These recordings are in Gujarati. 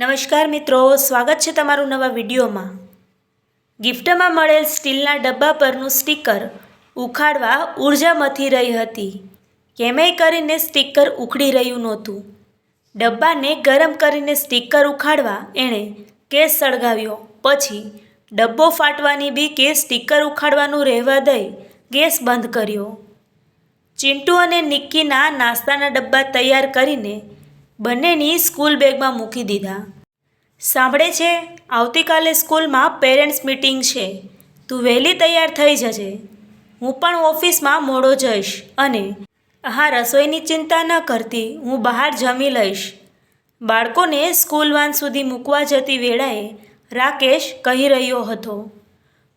નમસ્કાર મિત્રો, સ્વાગત છે તમારું નવા વિડીયોમાં. ગિફ્ટમાં મળેલ સ્ટીલના ડબ્બા પરનું સ્ટીકર ઉખાડવા ઊર્જા મથી રહી હતી. કેમેય કરીને સ્ટીકર ઉખડી રહ્યું નહોતું. ડબ્બાને ગરમ કરીને સ્ટીકર ઉખાડવા એણે કેસ સળગાવ્યો. પછી ડબ્બો ફાટવાની બીકે સ્ટીકર ઉખાડવાનું રહેવા દઈ ગેસ બંધ કર્યો. ચિંટુ અને નિક્કીના નાસ્તાના ડબ્બા તૈયાર કરીને બંનેની સ્કૂલ બેગમાં મૂકી દીધા. સાંભળે છે, આવતીકાલે સ્કૂલમાં પેરેન્ટ્સ મીટિંગ છે. તું વહેલી તૈયાર થઈ જજે. હું પણ ઓફિસમાં મોડો જઈશ અને હા રસોઈની ચિંતા ન કરતી, હું બહાર જમી લઈશ. બાળકોને સ્કૂલ વાન સુધી મૂકવા જતી વેળાએ રાકેશ કહી રહ્યો હતો.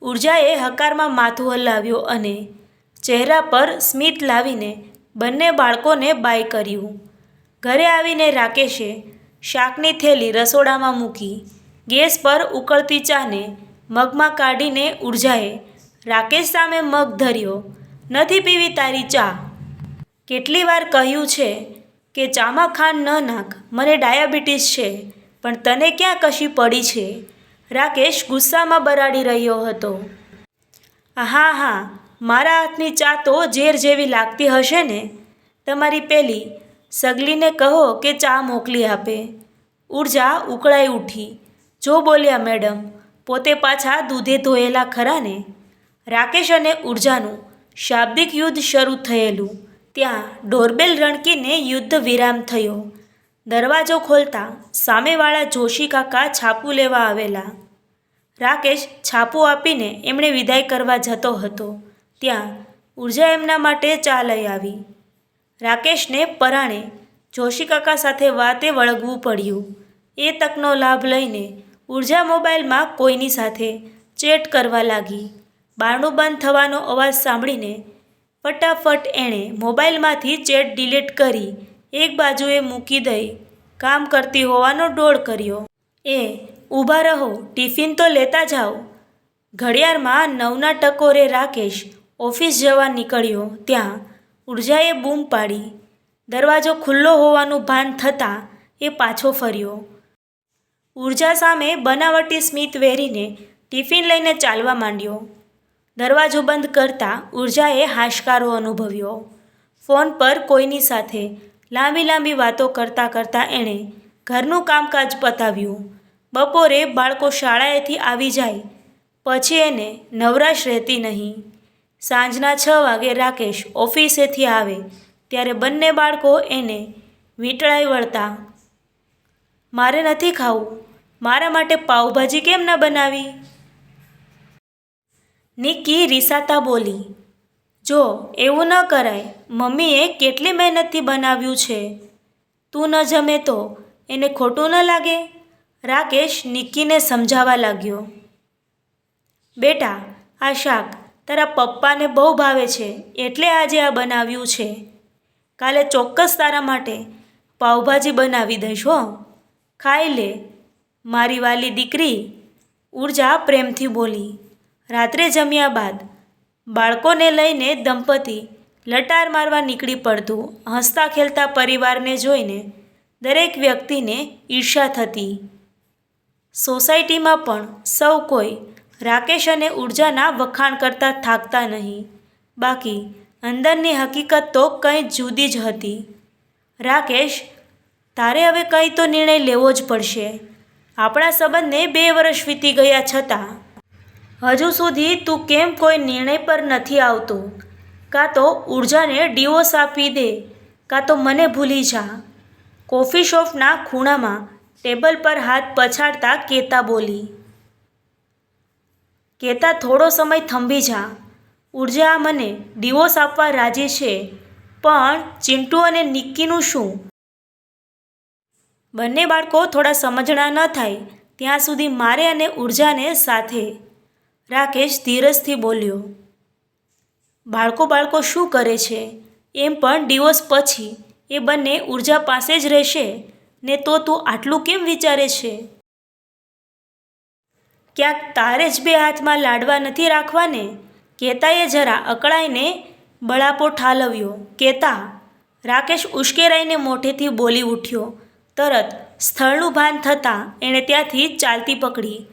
ઉર્જાએ હકારમાં માથું હલાવ્યું અને ચહેરા પર સ્મિત લાવીને બંને બાળકોને બાય કર્યું. ઘરે આવીને રાકેશે શાકની થેલી રસોડામાં મૂકી ગેસ પર ઉકળતી ચાને મગમાં કાઢીને ઉર્જાએ રાકેશ સામે મગ ધર્યો, નથી પીવી તારી ચા. કેટલી વાર કહ્યું છે કે ચામાં ખાંડ ન નાખ, મને ડાયાબિટીસ છે, પણ તને ક્યાં કશી પડી છે? રાકેશ ગુસ્સામાં બરાડી રહ્યો હતો. હા હા, મારા હાથની ચા તો ઝેર જેવી લાગતી હશે ને? તમારી પેલી સગલીને કહો કે ચા મોકલી આપે. ઊર્જા ઉકળાઈ ઉઠી. જો બોલ્યા, મેડમ, પોતે પાછા દૂધે ધોયેલા ખરાને? રાકેશ અને ઉર્જાનું શાબ્દિક યુદ્ધ શરૂ થયેલું. ત્યાં ડોરબેલ રણકીને યુદ્ધ વિરામ થયો. દરવાજો ખોલતા સામેવાળા જોશી કાકા છાપું લેવા આવેલા. રાકેશ છાપું આપીને એમણે વિદાય કરવા જતો હતો. ત્યાં ઊર્જા એમના માટે ચા લઈ આવી. રાકેશને પરાણે જોશી કાકા સાથે વાતે વળગવું પડ્યું. એ તકનો લાભ લઈને ઊર્જા મોબાઈલમાં કોઈની સાથે ચેટ કરવા લાગી. બારણું બંધ થવાનો અવાજ સાંભળીને ફટાફટ એણે મોબાઈલમાંથી ચેટ ડિલીટ કરી, એક બાજુએ મૂકી દઈ, કામ કરતી હોવાનો ડોળ કર્યો. એ, ઊભા રહો, ટિફિન તો લેતા જાઓ. ઘડિયાળમાં નવના ટકોરે રાકેશ ઓફિસ જવા નીકળ્યો. ત્યાં ઉર્જાએ બૂમ પાડી. દરવાજો ખુલ્લો હોવાનું ભાન થતાં એ પાછો ફર્યો. ઊર્જા સામે બનાવટી સ્મિત વેરીને ટિફિન લઈને ચાલવા માંડ્યો. દરવાજો બંધ કરતાં ઉર્જાએ હાશકારો અનુભવ્યો. ફોન પર કોઈની સાથે લાંબી લાંબી વાતો કરતાં કરતાં એણે ઘરનું કામકાજ પતાવ્યું. બપોરે બાળકો શાળાએથી આવી જાય, પછી એને નવરાશ રહેતી નહીં. સાંજના છ વાગે રાકેશ ઓફિસેથી આવે, ત્યારે બંને બાળકો એને વીંટળાઈ વળતા, મારે નથી ખાવું. મારા માટે પાઉંભાજી કેમ ન બનાવી? નિક્કી રિસાતા બોલી, જો, એવું ન કરાય. મમ્મીએ કેટલી મહેનતથી બનાવ્યું છે. તું ન જમે તો એને ખોટું ન લાગે. રાકેશ નિક્કીને સમજાવવા લાગ્યો, બેટા, આ શાક તારા પપ્પાને બહુ ભાવે છે, એટલે આજે આ બનાવ્યું છે. કાલે ચોક્કસ તારા માટે પાઉભાજી બનાવી દઈશ હો. ખાઈ લે. મારી વાલી દીકરી ઊર્જા પ્રેમથી બોલી. રાત્રે જમ્યા બાદ બાળકોને લઈને દંપતી લટાર મારવા નીકળી પડતું. હસતા ખેલતા પરિવારને જોઈને દરેક વ્યક્તિને ઈર્ષા થતી. સોસાયટીમાં પણ સૌ કોઈ રાકેશ અને ઉર્જાના વખાણ કરતા થાકતા નહીં. બાકી, અંદરની હકીકત તો કંઈ જુદી જ હતી. રાકેશ, તારે હવે કંઈ તો નિર્ણય લેવો જ પડશે. આપણા સંબંધને બે વર્ષ વીતી ગયા છતાં. હજુ સુધી તું કેમ કોઈ નિર્ણય પર નથી આવતો? કાં તો ઉર્જાને ડિવોર્સ આપી દે, કાં તો મને ભૂલી જા. કોફી શોપના ખૂણામાં ટેબલ પર હાથ પછાડતા કેતા બોલી કેતા થોડો સમય થંભી જા. ઊર્જા મને ડિવોર્સ આપવા રાજી છે, પણ ચિંટુ અને નિક્કીનું શું? બંને બાળકો થોડા સમજણા ન થાય, ત્યાં સુધી મારે અને ઉર્જાને સાથે. રાકેશ ધીરજથી બોલ્યો. બાળકો બાળકો શું કરે છે? એમ પણ ડિવોર્સ પછી એ બંને ઊર્જા પાસે જ રહેશે. ને તો તું આટલું કેમ વિચારે છે? ક્યાંક તારે જ બે હાથમાં લાડવા નથી રાખવાને? કેતાએ જરા અકળાઈને બળાપો ઠાલવ્યો. કેતા. રાકેશ ઉશ્કેરાઈને મોઢેથી બોલી ઉઠ્યો. તરત સ્થળનું ભાન થતાં એણે ત્યાંથી ચાલતી પકડી.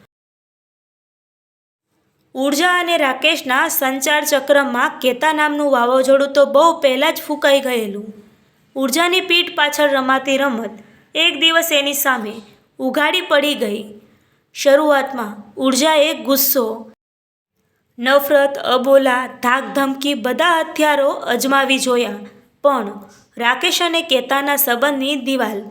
ઊર્જા અને રાકેશના સંચાર ચક્રમાં કેતા નામનું વાવાઝોડું તો બહુ પહેલાં જ ફૂંકાઈ ગયેલું. ઉર્જાની પીઠ પાછળ રમાતી રમત એક દિવસ એની સામે ઉઘાડી પડી ગઈ. શરૂઆતમાં ઉર્જાએ ગુસ્સો, નફરત, અબોલા ધાક ધમકી બધા હથિયારો અજમાવી જોયા. પણ રાકેશ અને કેતાના સંબંધની દિવાલ,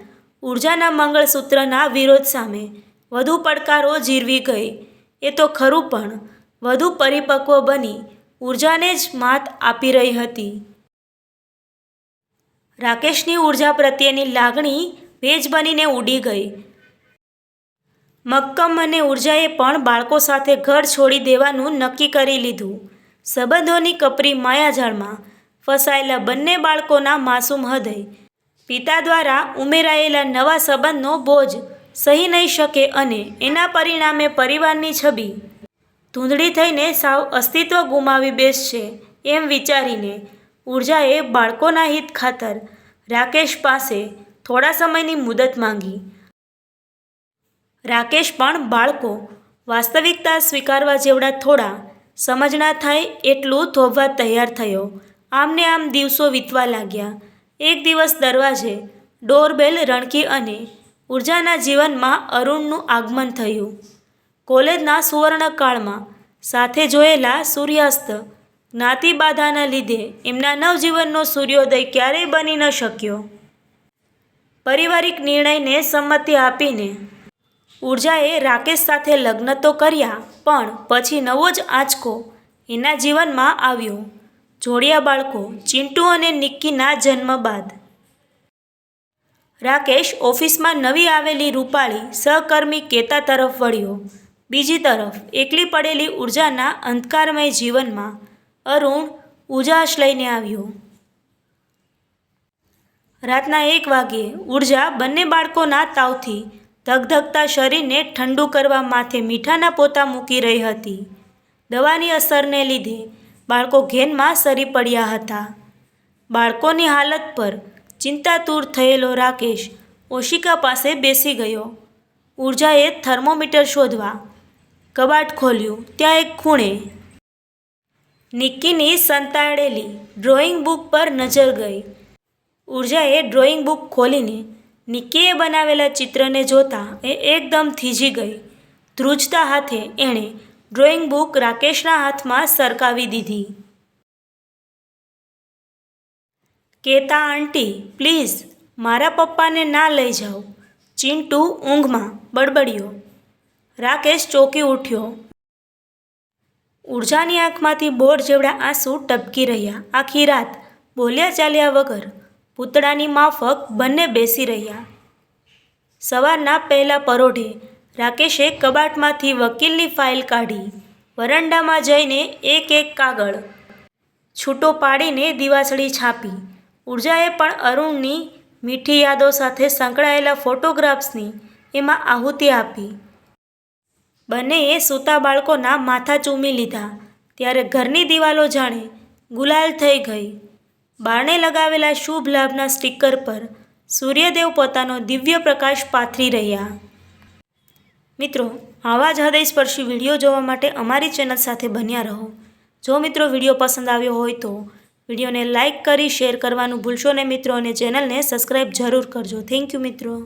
ઉર્જાના મંગળસૂત્રના વિરોધ સામે વધુ પડકારો જીરવી ગઈ. એ તો ખરું પણ વધુ પરિપક્વ બની ઉર્જાને જ માત આપી રહી હતી. રાકેશની ઊર્જા પ્રત્યેની લાગણી ભેજ બનીને ઉડી ગઈ. મક્કમ અને ઉર્જાએ પણ બાળકો સાથે ઘર છોડી દેવાનું નક્કી કરી લીધું. સંબંધોની કપરી માયાજાળમાં ફસાયેલા બંને બાળકોના માસૂમ હૃદય. પિતા દ્વારા ઉમેરાયેલા નવા સંબંધનો બોજ સહી નહીં શકે અને એના પરિણામે પરિવારની છબી ધૂંધળી થઈને સાવ અસ્તિત્વ ગુમાવી બેસશે એમ વિચારીને ઉર્જાએ બાળકોના હિત ખાતર રાકેશ પાસે થોડા સમયની મુદત માંગી. રાકેશ પણ બાળકો વાસ્તવિકતા સ્વીકારવા જેવડા થોડા સમજણા થાય એટલું થોભવા તૈયાર થયો. આમને આમ દિવસો વીતવા લાગ્યા. એક દિવસ દરવાજે ડોરબેલ રણકી અને ઉર્જાના જીવનમાં અરુણનું આગમન થયું. કોલેજના સુવર્ણકાળમાં સાથે જોયેલા સૂર્યાસ્ત જ્ઞાતિ બાધાના લીધે એમના નવજીવનનો સૂર્યોદય ક્યારેય બની ન શક્યો. પારિવારિક નિર્ણયને સંમતિ આપીને ઉર્જાએ રાકેશ સાથે લગ્ન તો કર્યા, પણ પછી નવો જ આંચકો એના જીવનમાં આવ્યો. જોડિયા બાળકો, ચિંટુ અને નિક્કીના જન્મ બાદ. રાકેશ ઓફિસમાં નવી આવેલી રૂપાળી સહકર્મી કેતા તરફ વળ્યો. બીજી તરફ, એકલી પડેલી ઉર્જાના અંધકારમય જીવનમાં અરુણ ઉજાશ લઈને આવ્યો. રાતના એક વાગ્યે ઊર્જા બંને બાળકોના તાવથી ધગધગતા શરીરને ઠંડુ કરવા માથે મીઠાના પોતા મૂકી રહી હતી. દવાની અસરને લીધે બાળકો ઘેનમાં સરી પડ્યા હતા. બાળકોની હાલત પર ચિંતાતુર થયેલો રાકેશ ઓશિકા પાસે બેસી ગયો. ઉર્જાએ થર્મોમીટર શોધવા કબાટ ખોલ્યું. ત્યાં એક ખૂણે નિક્કીની સંતાડેલી ડ્રોઈંગ બુક પર નજર ગઈ. ઉર્જાએ ડ્રોઈંગ બુક ખોલીને નિક્કીએ બનાવેલા ચિત્રને જોતા એ એકદમ થીજી ગઈ. ધ્રુજતા હાથે એણે ડ્રોઈંગ બુક રાકેશના હાથમાં સરકાવી દીધી. કેતા આંટી, પ્લીઝ, મારા પપ્પાને ના લઈ જાઓ. ચિંટુ ઊંઘમાં બડબડ્યો રાકેશ ચોંકી ઉઠ્યો. ઉર્જાની આંખમાંથી બોર જેવડા આંસુ ટપકી રહ્યા. આખી રાત બોલ્યા ચાલ્યા વગર પૂતળાની માફક બંને બેસી રહ્યા. સવારના પહેલા પરોઢે રાકેશે કબાટમાંથી વકીલની ફાઇલ કાઢી, વરંડામાં જઈને એક એક કાગળ, છૂટો પાડીને દિવાસળી છાપી. ઉર્જાએ પણ અરુણની મીઠી યાદો સાથે સંકળાયેલા ફોટોગ્રાફ્સની એમાં આહુતિ આપી. બંનેએ સૂતા બાળકોના માથા ચૂમી લીધા. ત્યારે ઘરની દિવાલો જાણે ગુલાલ થઈ ગઈ. બારણે લગાવેલા શુભ લાભના સ્ટીકર પર સૂર્યદેવ પોતાનો દિવ્ય પ્રકાશ પાથરી રહ્યા. મિત્રો, આવા જ હૃદયસ્પર્શી વીડિયો જોવા માટે અમારી ચેનલ સાથે બન્યા રહો. જો મિત્રો વીડિયો પસંદ આવ્યો હોય તો વિડીયોને લાઇક કરી, શેર કરવાનું ભૂલશો નહીં. મિત્રો અને ચેનલને સબસ્ક્રાઈબ જરૂર કરજો. થેન્ક યુ મિત્રો.